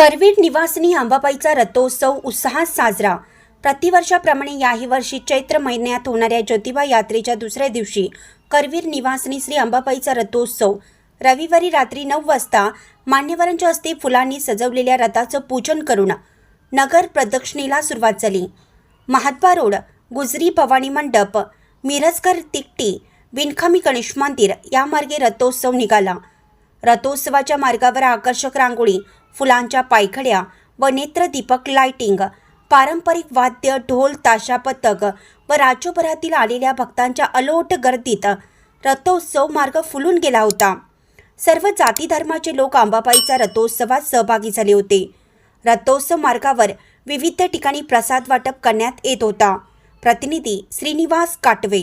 करवीर निवासिनी अंबाबाईचा रथोत्सव उत्साहात साजरा. प्रतिवर्षाप्रमाणे याही वर्षी चैत्र महिन्यात होणाऱ्या ज्योतिबा यात्रेच्या दुसऱ्या दिवशी करवीर निवासिनी श्री अंबाबाईचा रथोत्सव. रविवारी रात्री नऊ वाजता मान्यवरांच्या हस्ते फुलांनी सजवलेल्या रथाचं पूजन करून नगर प्रदक्षिणेला सुरुवात झाली. महात्मा रोड गुजरी भवानी मंडप मिरजकर तिकटी विणखामी गणेश मंदिर या मार्गे रथोत्सव निघाला. रथोत्सवाच्या मार्गावर आकर्षक रांगोळी फुलांच्या पायखड्या व नेत्रदीपक लाइटिंग पारंपरिक वाद्य ढोल ताशा पथक व राज्यभरातील आलेल्या भक्तांच्या अलोट गर्दीत रथोत्सव मार्ग फुलून गेला होता. सर्व जाती धर्माचे लोक आंबाबाईचा रथोत्सवात सहभागी झाले होते. रथोत्सव मार्गावर विविध ठिकाणी प्रसाद वाटप करण्यात येत होता. प्रतिनिधी श्रीनिवास काटवे